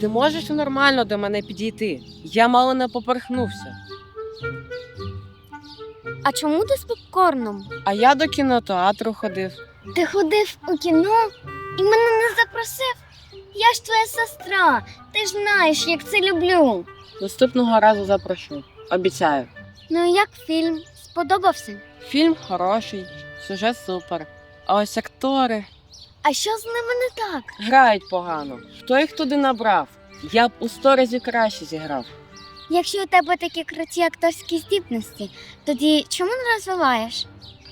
Ти можеш нормально до мене підійти? Я мало не поперхнувся. А чому ти з попкорном? А я до кінотеатру ходив. Ти ходив у кіно і мене не запросив. Я ж твоя сестра. Ти ж знаєш, як це люблю. Наступного разу запрошу. Обіцяю. Ну як фільм? Сподобався? Фільм хороший, сюжет супер. А ось актори А що з ними не так? грають погано. Хто їх туди набрав? Я б у сто разів краще зіграв. Якщо у тебе такі круті акторські здібності, тоді чому не розвиваєш?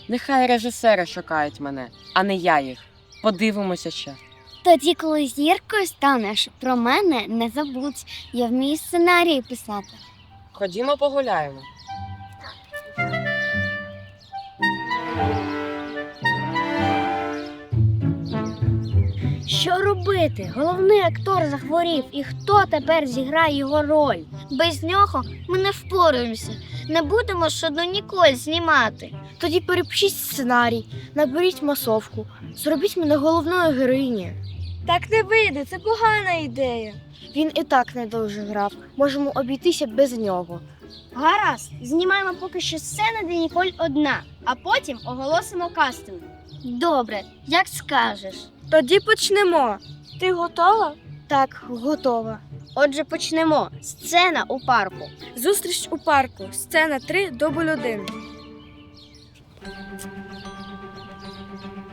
Нехай режисери шукають мене, а не я їх. Подивимося ще. Тоді, коли зіркою станеш, про мене не забудь. Я вмію сценарії писати. Ходімо погуляємо. Робити? Головний актор захворів, і хто тепер зіграє його роль? Без нього ми не впораємося. Не будемо ж одну Ніколь знімати. Тоді перепишіть сценарій, наберіть масовку, зробіть мене головною героїнею. Так не вийде, це погана ідея. Він і так не дуже грав. Можемо обійтися без нього. Гаразд, знімаємо поки що сцени, де Ніколь одна, а потім оголосимо кастинг. Добре, як скажеш. Тоді почнемо. Ти готова? Так, готова. Отже, почнемо. Сцена у парку. Зустріч у парку. Сцена 3, дубль 1.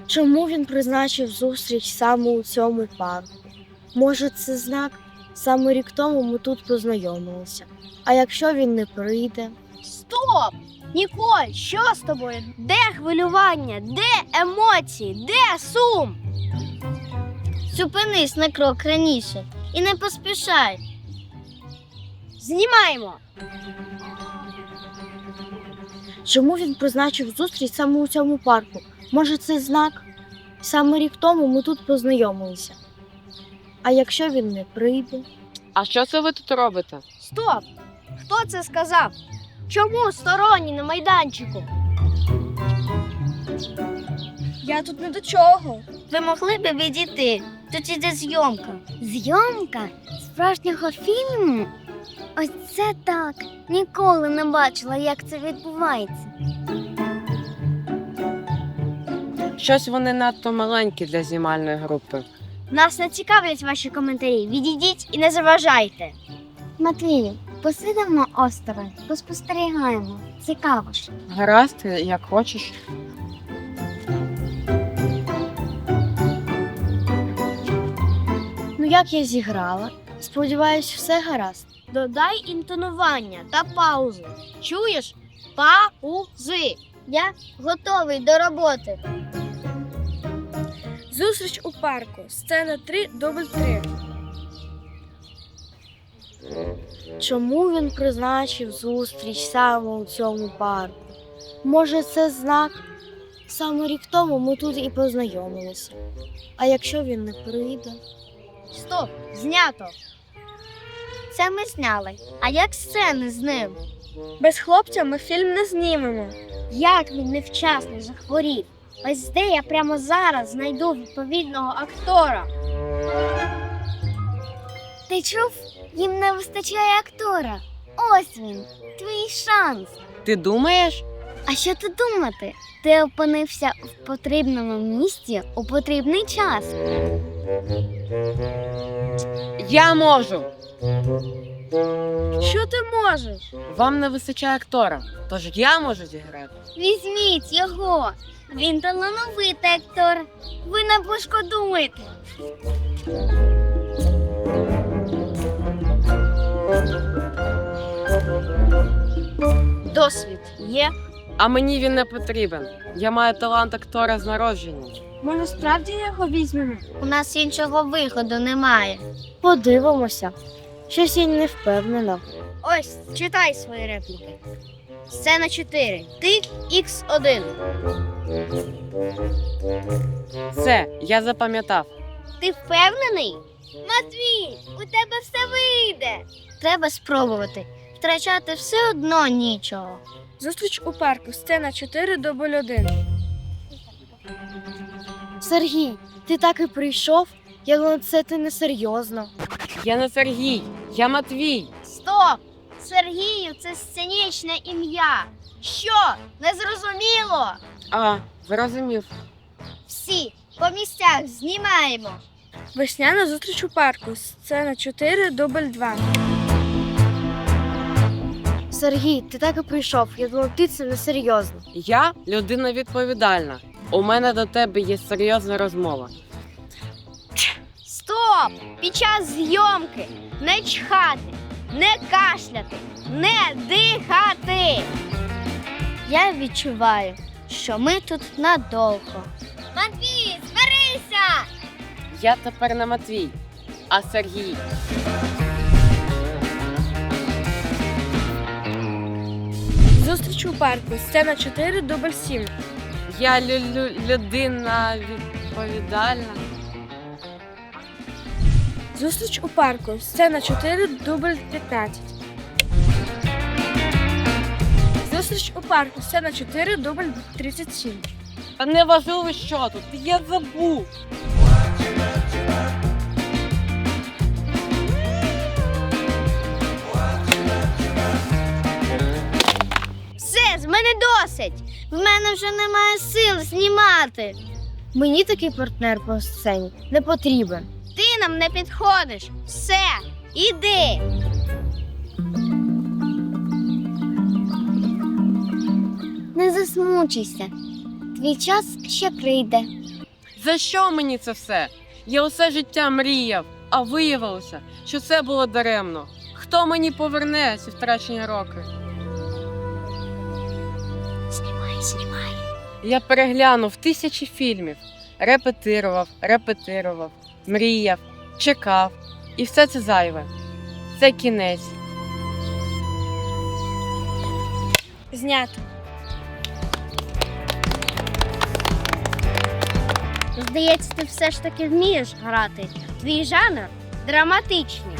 Чому він призначив зустріч саме у цьому парку? Може, це знак? Саме рік тому ми тут познайомилися. А якщо він не прийде? Стоп! Ніколь, що з тобою? Де хвилювання? Де емоції? Де сум? Зупинись на крок раніше і не поспішай. Знімаємо. Чому він призначив зустріч саме у цьому парку? Може, це знак? Саме рік тому ми тут познайомилися. А якщо він не прийде? А що це ви тут робите? Стоп! Хто це сказав? Чому сторонні на майданчику? Я тут не до чого. Ви могли б відійти. Тут іде зйомка. Зйомка справжнього фільму? Ось це так. Ніколи не бачила, як це відбувається. Щось вони надто маленькі для знімальної групи. Нас не цікавлять ваші коментарі. Відійдіть і не заважайте. Матвію, посидимо осторонь, поспостерігаємо. Цікаво ж. Гаразд, як хочеш. Ну як я зіграла? Сподіваюсь, все гаразд. Додай інтонування та паузи. Чуєш? Паузи. Я готовий до роботи. Зустріч у парку. Сцена 3, дубль 3. Чому він призначив зустріч саме у цьому парку? Може, це знак? Саме рік тому ми тут і познайомилися. А якщо він не прийде? Стоп! Знято. Це ми зняли. А як сцени з ним? Без хлопця ми фільм не знімемо. Як він невчасно захворів? Ось де я прямо зараз знайду відповідного актора. Ти чув? Їм не вистачає актора. Ось він, твій шанс. Ти думаєш? А що ти думати? Ти опинився в потрібному місці у потрібний час. Я можу. Що ти можеш? Вам не вистачає актора, тож я можу зіграти. Візьміть його. Він талановитий актор. Ви не пошкодуєте. Досвід є. А мені він не потрібен. Я маю талант актора з народження. Може, справді його візьмемо? У нас іншого виходу немає. Подивимося. Щось я не впевнена. Ось, читай свої репліки. Сцена 4. Ти Х1. Все, я запам'ятав. Ти впевнений? Матвій, у тебе все вийде. Треба спробувати. Втрачати все одно нічого. Зустріч у парку. Сцена 4, дубль 1. Сергій, ти так і прийшов? Я думала, це ти несерйозно. Я не Сергій, я Матвій. Стоп! Сергію, це сценічне ім'я. Що? Незрозуміло? А, зрозумів. Всі по місцях знімаємо. Весняна зустріч у парку. Сцена 4, дубль 2. Сергій, ти так і прийшов. Я думала, ти це несерйозно. Я людина відповідальна. У мене до тебе є серйозна розмова. Стоп! Під час зйомки не чхати, не кашляти, не дихати. Я відчуваю, що ми тут надовго. Матвій, зберися! Я тепер не Матвій, а Сергій. Зустріч у парку. Сцена 4, дубль 7. Я лю- лю- людина відповідальна. Зустріч у парку. Сцена 4, дубль 15. Зустріч у парку. Сцена 4, дубль 37. Та не важливо, що тут. Я забув. Досить. В мене вже немає сил знімати. Мені такий партнер по сцені не потрібен. Ти нам не підходиш. Все, іди. Не засмучуйся. Твій час ще прийде. За що мені це все? Я усе життя мріяв, а виявилося, що це було даремно. Хто мені поверне ці втрачені роки? Знімай. Я переглянув тисячі фільмів, репетирував, репетирував, мріяв, чекав. І все це зайве. Це кінець. Знято. Здається, ти все ж таки вмієш грати. Твій жанр драматичний.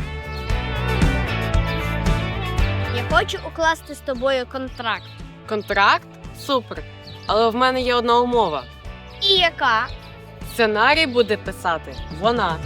Я хочу укласти з тобою контракт. Контракт? Супер. Але в мене є одна умова: І яка? сценарій буде писати вона.